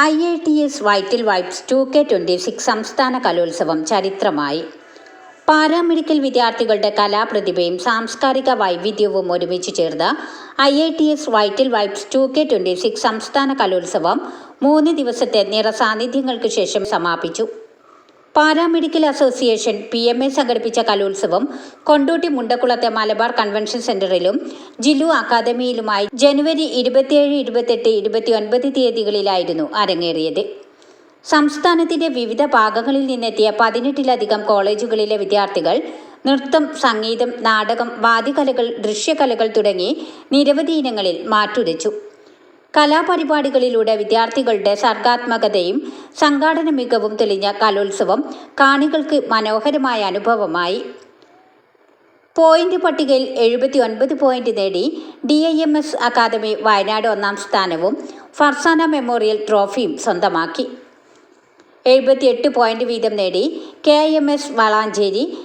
I I T S vital vibes two K twenty six സംസ്ഥാന കലോത്സവം ചരിത്രമായി. Paramedical വിദ്യാർത്ഥികളുടെ കലാപ്രതിഭയും സാംസ്കാരിക വൈവിധ്യവും ഒരുമിച്ച് ചേർന്ന I I T S Vyttila vibes two K twenty six സംസ്ഥാന കലോത്സവം മൂന്ന് ദിവസത്തെ നിറസാന്നിധ്യങ്ങൾക്ക് ശേഷം സമാപിച്ചു. Paramedical association P M A സംഘടിപ്പിച്ച കലോത്സവം കൊണ്ടോട്ടി മുണ്ടക്കുളത്തെ മലബാർ കൺവെൻഷൻ സെന്ററിലും ജില്ലു അക്കാദമിയിലുമായി ജനുവരി ഇരുപത്തിയേഴ് ഇരുപത്തെട്ട് ഇരുപത്തിയൊൻപത് തീയതികളിലായിരുന്നു അരങ്ങേറിയത്. സംസ്ഥാനത്തിന്റെ വിവിധ ഭാഗങ്ങളിൽ നിന്നെത്തിയ പതിനെട്ടിലധികം കോളേജുകളിലെ വിദ്യാർത്ഥികൾ നൃത്തം സംഗീതം നാടകം വാദ്യകലകൾ ദൃശ്യകലകൾ തുടങ്ങി നിരവധി ഇനങ്ങളിൽ മാറ്റുരച്ചു. കലാപരിപാടികളിലൂടെ വിദ്യാർത്ഥികളുടെ സർഗാത്മകതയും സംഘാടന മികവും തെളിഞ്ഞ കലോത്സവം കാണികൾക്ക് മനോഹരമായ അനുഭവമായി. പോയിന്റ് പട്ടികയിൽ എഴുപത്തി ഒൻപത് പോയിന്റ് നേടി D I M S academy Wayanad ഒന്നാം സ്ഥാനവും ഫർസാന മെമ്മോറിയൽ ട്രോഫിയും സ്വന്തമാക്കി. എഴുപത്തിയെട്ട് പോയിന്റ് വീതം നേടി K M S Valanchery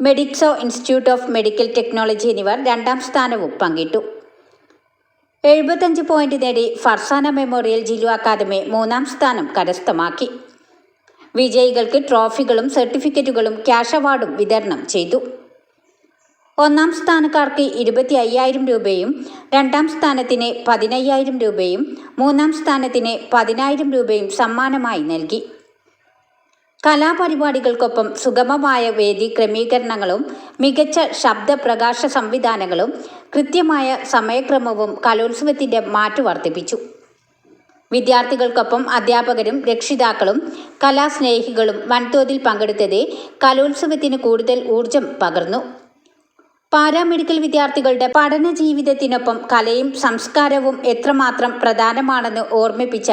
Medixo institute of medical technology എന്നിവർ രണ്ടാം സ്ഥാനവും പങ്കിട്ടു. എഴുപത്തഞ്ച് പോയിന്റ് നേടി ഫർസാന മെമ്മോറിയൽ ജില്ലു അക്കാദമി മൂന്നാം സ്ഥാനം കരസ്ഥമാക്കി. വിജയികൾക്ക് ട്രോഫികളും സർട്ടിഫിക്കറ്റുകളും ക്യാഷ് അവാർഡും വിതരണം ചെയ്തു. ഒന്നാം സ്ഥാനക്കാർക്ക് ഇരുപത്തി അയ്യായിരം രൂപയും രണ്ടാം സ്ഥാനത്തിന് പതിനയ്യായിരം രൂപയും മൂന്നാം സ്ഥാനത്തിന് പതിനായിരം രൂപയും സമ്മാനമായി നൽകി. കലാപരിപാടികൾക്കൊപ്പം സുഗമമായ വേദി ക്രമീകരണങ്ങളും മികച്ച ശബ്ദപ്രകാശ സംവിധാനങ്ങളും കൃത്യമായ സമയക്രമവും കലോത്സവത്തിന്റെ മാറ്റു വർദ്ധിപ്പിച്ചു. വിദ്യാർത്ഥികൾക്കൊപ്പം അധ്യാപകരും രക്ഷിതാക്കളും കലാസ്നേഹികളും വൻതോതിൽ പങ്കെടുത്തത് കലോത്സവത്തിന് കൂടുതൽ ഊർജം പകർന്നു. പാരാമെഡിക്കൽ വിദ്യാർത്ഥികളുടെ പഠന ജീവിതത്തിനൊപ്പം കലയും സംസ്കാരവും എത്രമാത്രം പ്രധാനമാണെന്ന് ഓർമ്മിപ്പിച്ച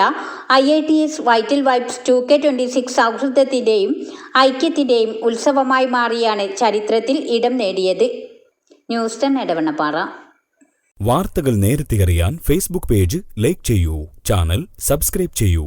I I T S vital vibes two K twenty six സൗഹൃദത്തിന്റെയും ഐക്യത്തിന്റെയും ഉത്സവമായി മാറിയാണ് ചരിത്രത്തിൽ ഇടം നേടിയത്. ന്യൂസ് ടെൻ ഇടവണ്ണപ്പാറ വാർത്തകൾ നേരത്തെ അറിയാൻ ഫേസ്ബുക്ക് പേജ് ലൈക്ക് ചെയ്യൂ. ചാനൽ സബ്സ്ക്രൈബ് ചെയ്യൂ.